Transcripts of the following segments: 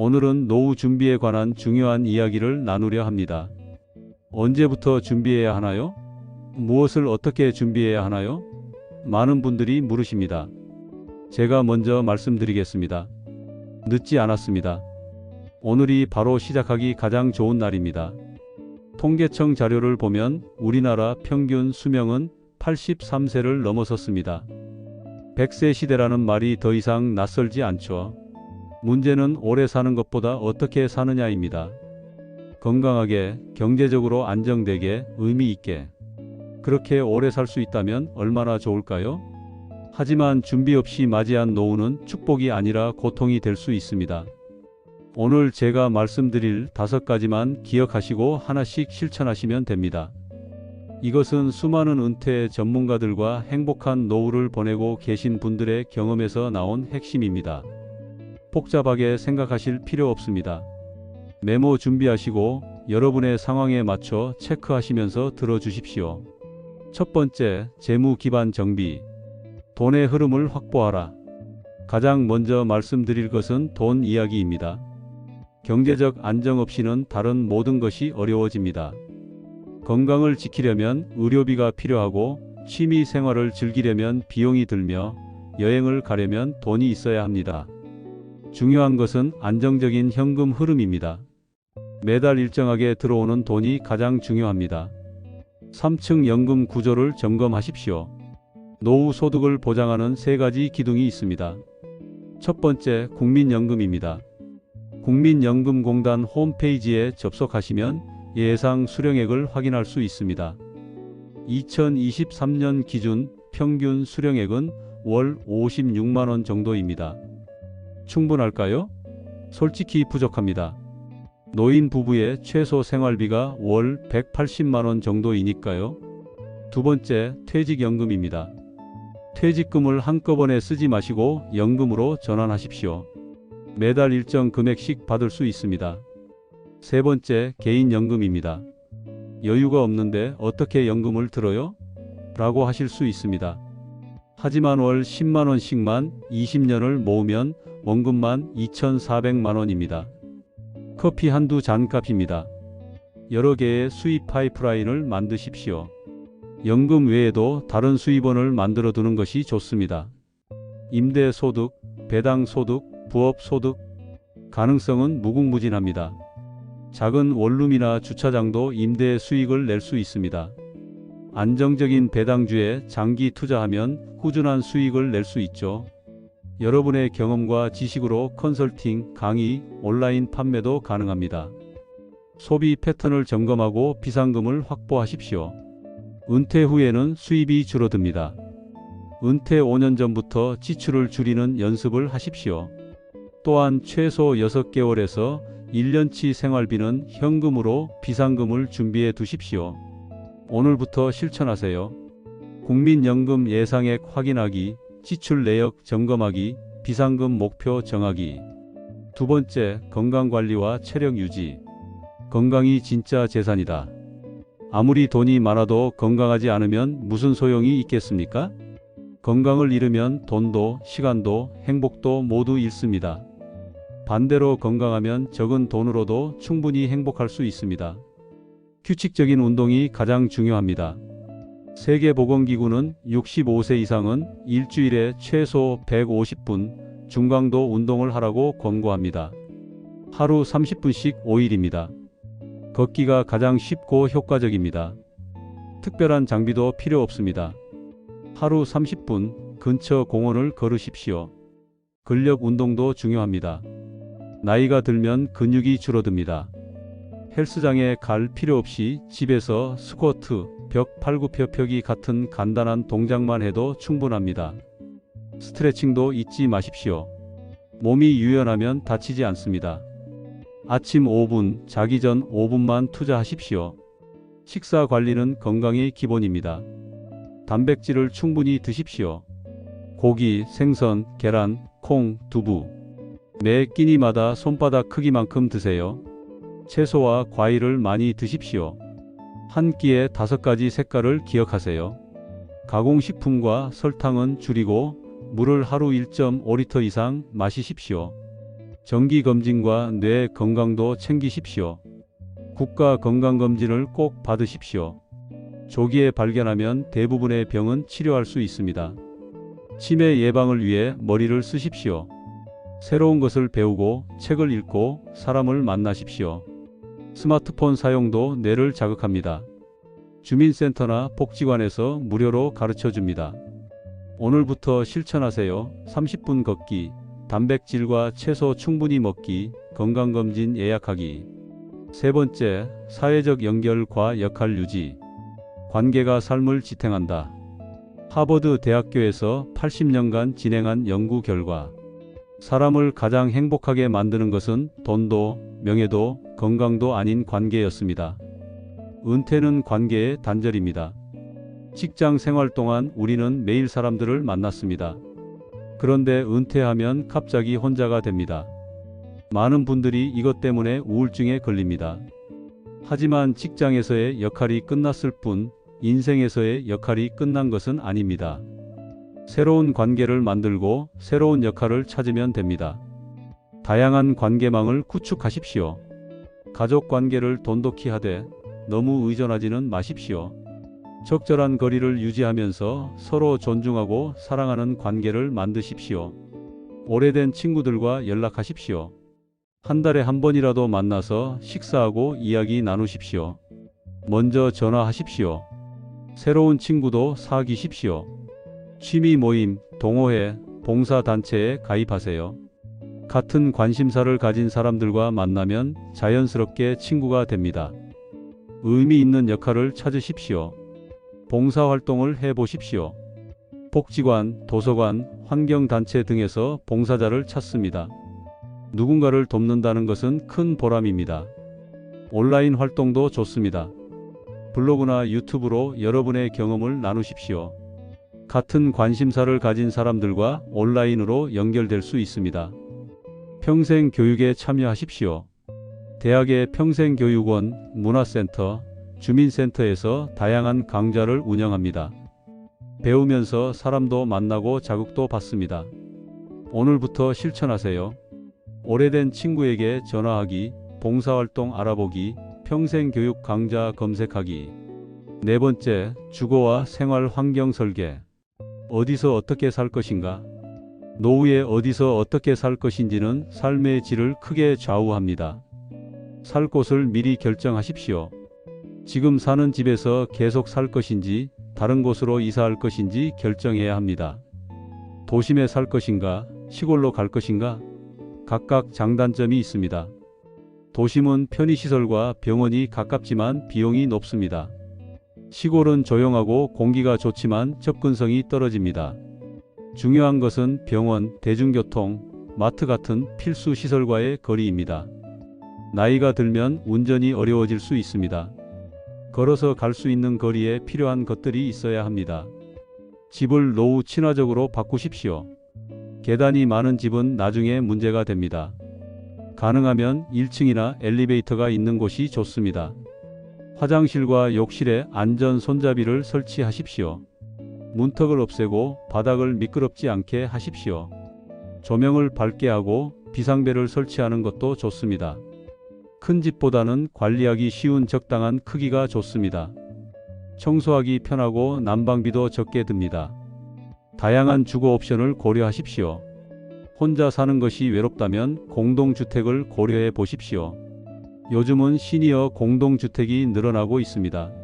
오늘은 노후 준비에 관한 중요한 이야기를 나누려 합니다. 언제부터 준비해야 하나요? 무엇을 어떻게 준비해야 하나요? 많은 분들이 물으십니다. 제가 먼저 말씀드리겠습니다. 늦지 않았습니다. 오늘이 바로 시작하기 가장 좋은 날입니다. 통계청 자료를 보면 우리나라 평균 수명은 83세를 넘어섰습니다. 100세 시대라는 말이 더 이상 낯설지 않죠. 문제는 오래 사는 것보다 어떻게 사느냐입니다. 건강하게, 경제적으로 안정되게, 의미 있게. 그렇게 오래 살 수 있다면 얼마나 좋을까요? 하지만 준비 없이 맞이한 노후는 축복이 아니라 고통이 될 수 있습니다. 오늘 제가 말씀드릴 다섯 가지만 기억하시고 하나씩 실천하시면 됩니다. 이것은 수많은 은퇴 전문가들과 행복한 노후를 보내고 계신 분들의 경험에서 나온 핵심입니다. 복잡하게 생각하실 필요 없습니다. 메모 준비하시고 여러분의 상황에 맞춰 체크하시면서 들어주십시오. 첫 번째, 재무 기반 정비. 돈의 흐름을 확보하라. 가장 먼저 말씀드릴 것은 돈 이야기입니다. 경제적 안정 없이는 다른 모든 것이 어려워집니다. 건강을 지키려면 의료비가 필요하고 취미 생활을 즐기려면 비용이 들며 여행을 가려면 돈이 있어야 합니다. 중요한 것은 안정적인 현금 흐름입니다. 매달 일정하게 들어오는 돈이 가장 중요합니다. 3층 연금 구조를 점검하십시오. 노후 소득을 보장하는 세 가지 기둥이 있습니다. 첫 번째, 국민연금입니다. 국민연금공단 홈페이지에 접속하시면 예상 수령액을 확인할 수 있습니다. 2023년 기준 평균 수령액은 월 56만원 정도입니다. 충분할까요? 솔직히 부족합니다. 노인 부부의 최소 생활비가 월 180만원 정도이니까요. 두 번째, 퇴직연금입니다. 퇴직금을 한꺼번에 쓰지 마시고 연금으로 전환하십시오. 매달 일정 금액씩 받을 수 있습니다. 세 번째, 개인연금입니다. 여유가 없는데 어떻게 연금을 들어요? 라고 하실 수 있습니다. 하지만 월 10만원씩만 20년을 모으면 원금만 2,400만원입니다. 커피 한두 잔 값입니다. 여러 개의 수입 파이프라인을 만드십시오. 연금 외에도 다른 수입원을 만들어 두는 것이 좋습니다. 임대 소득, 배당 소득, 부업 소득, 가능성은 무궁무진합니다. 작은 원룸이나 주차장도 임대 수익을 낼 수 있습니다. 안정적인 배당주에 장기 투자하면 꾸준한 수익을 낼 수 있죠. 여러분의 경험과 지식으로 컨설팅, 강의, 온라인 판매도 가능합니다. 소비 패턴을 점검하고 비상금을 확보하십시오. 은퇴 후에는 수입이 줄어듭니다. 은퇴 5년 전부터 지출을 줄이는 연습을 하십시오. 또한 최소 6개월에서 1년치 생활비는 현금으로 비상금을 준비해 두십시오. 오늘부터 실천하세요. 국민연금 예상액 확인하기, 지출 내역 점검하기, 비상금 목표 정하기. 두 번째, 건강관리와 체력 유지. 건강이 진짜 재산이다. 아무리 돈이 많아도 건강하지 않으면 무슨 소용이 있겠습니까? 건강을 잃으면 돈도, 시간도, 행복도 모두 잃습니다. 반대로 건강하면 적은 돈으로도 충분히 행복할 수 있습니다. 규칙적인 운동이 가장 중요합니다. 세계보건기구는 65세 이상은 일주일에 최소 150분 중강도 운동을 하라고 권고합니다. 하루 30분씩 5일입니다. 걷기가 가장 쉽고 효과적입니다. 특별한 장비도 필요 없습니다. 하루 30분 근처 공원을 걸으십시오. 근력 운동도 중요합니다. 나이가 들면 근육이 줄어듭니다. 헬스장에 갈 필요 없이 집에서 스쿼트, 벽 팔굽혀펴기 같은 간단한 동작만 해도 충분합니다. 스트레칭도 잊지 마십시오. 몸이 유연하면 다치지 않습니다. 아침 5분, 자기 전 5분만 투자하십시오. 식사 관리는 건강의 기본입니다. 단백질을 충분히 드십시오. 고기, 생선, 계란, 콩, 두부. 매 끼니마다 손바닥 크기만큼 드세요. 채소와 과일을 많이 드십시오. 한 끼에 다섯 가지 색깔을 기억하세요. 가공식품과 설탕은 줄이고 물을 하루 1.5리터 이상 마시십시오. 정기 검진과 뇌 건강도 챙기십시오. 국가 건강검진을 꼭 받으십시오. 조기에 발견하면 대부분의 병은 치료할 수 있습니다. 치매 예방을 위해 머리를 쓰십시오. 새로운 것을 배우고 책을 읽고 사람을 만나십시오. 스마트폰 사용도 뇌를 자극합니다. 주민센터나 복지관에서 무료로 가르쳐 줍니다. 오늘부터 실천하세요. 30분 걷기, 단백질과 채소 충분히 먹기, 건강검진 예약하기. 세 번째, 사회적 연결과 역할 유지. 관계가 삶을 지탱한다. 하버드 대학교에서 80년간 진행한 연구 결과 사람을 가장 행복하게 만드는 것은 돈도 명예도 건강도 아닌 관계였습니다. 은퇴는 관계의 단절입니다. 직장 생활 동안 우리는 매일 사람들을 만났습니다. 그런데 은퇴하면 갑자기 혼자가 됩니다. 많은 분들이 이것 때문에 우울증에 걸립니다. 하지만 직장에서의 역할이 끝났을 뿐 인생에서의 역할이 끝난 것은 아닙니다. 새로운 관계를 만들고 새로운 역할을 찾으면 됩니다. 다양한 관계망을 구축하십시오. 가족 관계를 돈독히 하되 너무 의존하지는 마십시오. 적절한 거리를 유지하면서 서로 존중하고 사랑하는 관계를 만드십시오. 오래된 친구들과 연락하십시오. 한 달에 한 번이라도 만나서 식사하고 이야기 나누십시오. 먼저 전화하십시오. 새로운 친구도 사귀십시오. 취미 모임, 동호회, 봉사단체에 가입하세요. 같은 관심사를 가진 사람들과 만나면 자연스럽게 친구가 됩니다. 의미 있는 역할을 찾으십시오. 봉사활동을 해보십시오. 복지관, 도서관, 환경단체 등에서 봉사자를 찾습니다. 누군가를 돕는다는 것은 큰 보람입니다. 온라인 활동도 좋습니다. 블로그나 유튜브로 여러분의 경험을 나누십시오. 같은 관심사를 가진 사람들과 온라인으로 연결될 수 있습니다. 평생 교육에 참여하십시오. 대학의 평생교육원, 문화센터, 주민센터에서 다양한 강좌를 운영합니다. 배우면서 사람도 만나고 자극도 받습니다. 오늘부터 실천하세요. 오래된 친구에게 전화하기, 봉사활동 알아보기, 평생교육 강좌 검색하기. 네 번째, 주거와 생활 환경 설계. 어디서 어떻게 살 것인가? 노후에 어디서 어떻게 살 것인지는 삶의 질을 크게 좌우합니다. 살 곳을 미리 결정하십시오. 지금 사는 집에서 계속 살 것인지 다른 곳으로 이사할 것인지 결정해야 합니다. 도심에 살 것인가, 시골로 갈 것인가? 각각 장단점이 있습니다. 도심은 편의시설과 병원이 가깝지만 비용이 높습니다. 시골은 조용하고 공기가 좋지만 접근성이 떨어집니다. 중요한 것은 병원, 대중교통, 마트 같은 필수 시설과의 거리입니다. 나이가 들면 운전이 어려워질 수 있습니다. 걸어서 갈 수 있는 거리에 필요한 것들이 있어야 합니다. 집을 노후 친화적으로 바꾸십시오. 계단이 많은 집은 나중에 문제가 됩니다. 가능하면 1층이나 엘리베이터가 있는 곳이 좋습니다. 화장실과 욕실에 안전 손잡이를 설치하십시오. 문턱을 없애고 바닥을 미끄럽지 않게 하십시오. 조명을 밝게 하고 비상벨을 설치하는 것도 좋습니다. 큰 집보다는 관리하기 쉬운 적당한 크기가 좋습니다. 청소하기 편하고 난방비도 적게 듭니다. 다양한 주거 옵션을 고려하십시오. 혼자 사는 것이 외롭다면 공동주택을 고려해 보십시오. 요즘은 시니어 공동주택이 늘어나고 있습니다.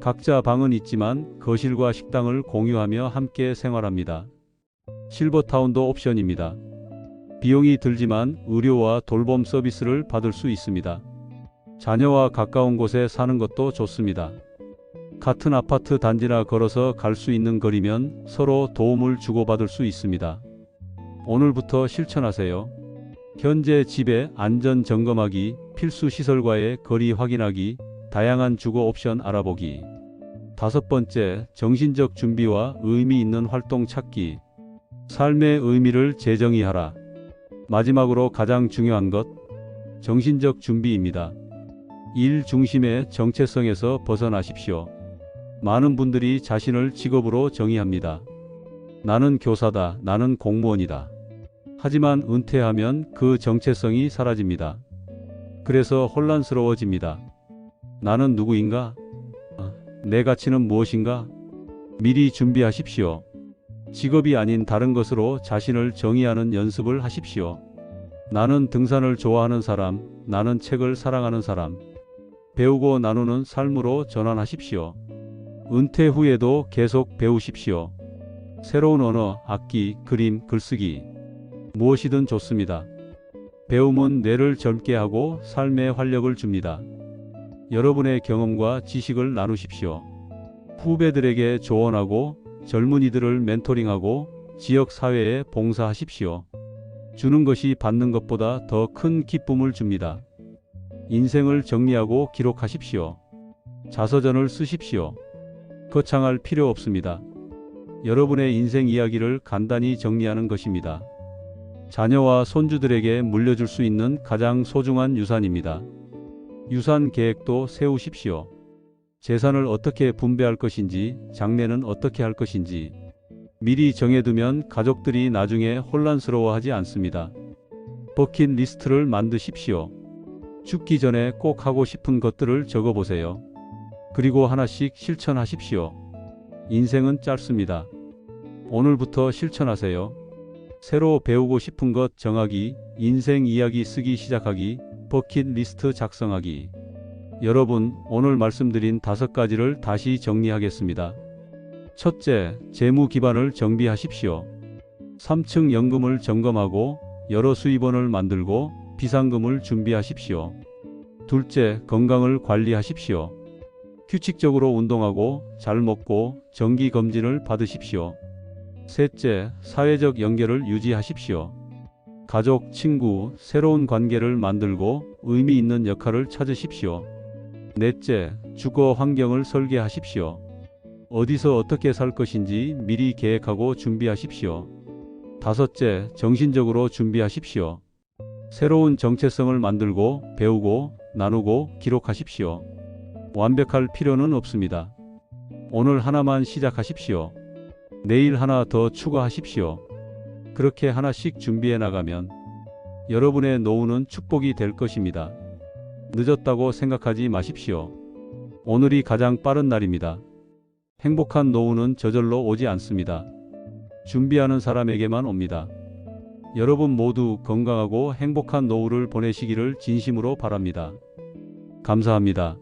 각자 방은 있지만 거실과 식당을 공유하며 함께 생활합니다. 실버타운도 옵션입니다. 비용이 들지만 의료와 돌봄 서비스를 받을 수 있습니다. 자녀와 가까운 곳에 사는 것도 좋습니다. 같은 아파트 단지나 걸어서 갈 수 있는 거리면 서로 도움을 주고받을 수 있습니다. 오늘부터 실천하세요. 현재 집의 안전 점검하기, 필수 시설과의 거리 확인하기, 다양한 주거 옵션 알아보기. 다섯 번째, 정신적 준비와 의미 있는 활동 찾기. 삶의 의미를 재정의하라. 마지막으로 가장 중요한 것, 정신적 준비입니다. 일 중심의 정체성에서 벗어나십시오. 많은 분들이 자신을 직업으로 정의합니다. 나는 교사다, 나는 공무원이다. 하지만 은퇴하면 그 정체성이 사라집니다. 그래서 혼란스러워집니다. 나는 누구인가? 아, 내 가치는 무엇인가? 미리 준비하십시오. 직업이 아닌 다른 것으로 자신을 정의하는 연습을 하십시오. 나는 등산을 좋아하는 사람, 나는 책을 사랑하는 사람. 배우고 나누는 삶으로 전환하십시오. 은퇴 후에도 계속 배우십시오. 새로운 언어, 악기, 그림, 글쓰기. 무엇이든 좋습니다. 배움은 뇌를 젊게 하고 삶에 활력을 줍니다. 여러분의 경험과 지식을 나누십시오. 후배들에게 조언하고 젊은이들을 멘토링하고 지역 사회에 봉사하십시오. 주는 것이 받는 것보다 더 큰 기쁨을 줍니다. 인생을 정리하고 기록하십시오. 자서전을 쓰십시오. 거창할 필요 없습니다. 여러분의 인생 이야기를 간단히 정리하는 것입니다. 자녀와 손주들에게 물려줄 수 있는 가장 소중한 유산입니다. 유산 계획도 세우십시오. 재산을 어떻게 분배할 것인지, 장래는 어떻게 할 것인지 미리 정해두면 가족들이 나중에 혼란스러워하지 않습니다. 버킷 리스트를 만드십시오. 죽기 전에 꼭 하고 싶은 것들을 적어보세요. 그리고 하나씩 실천하십시오. 인생은 짧습니다. 오늘부터 실천하세요. 새로 배우고 싶은 것 정하기, 인생 이야기 쓰기 시작하기, 버킷 리스트 작성하기. 여러분, 오늘 말씀드린 다섯 가지를 다시 정리하겠습니다. 첫째, 재무 기반을 정비하십시오. 3층 연금을 점검하고 여러 수입원을 만들고 비상금을 준비하십시오. 둘째, 건강을 관리하십시오. 규칙적으로 운동하고 잘 먹고 정기 검진을 받으십시오. 셋째, 사회적 연결을 유지하십시오. 가족, 친구, 새로운 관계를 만들고 의미 있는 역할을 찾으십시오. 넷째, 주거 환경을 설계하십시오. 어디서 어떻게 살 것인지 미리 계획하고 준비하십시오. 다섯째, 정신적으로 준비하십시오. 새로운 정체성을 만들고 배우고 나누고 기록하십시오. 완벽할 필요는 없습니다. 오늘 하나만 시작하십시오. 내일 하나 더 추가하십시오. 그렇게 하나씩 준비해 나가면 여러분의 노후는 축복이 될 것입니다. 늦었다고 생각하지 마십시오. 오늘이 가장 빠른 날입니다. 행복한 노후는 저절로 오지 않습니다. 준비하는 사람에게만 옵니다. 여러분 모두 건강하고 행복한 노후를 보내시기를 진심으로 바랍니다. 감사합니다.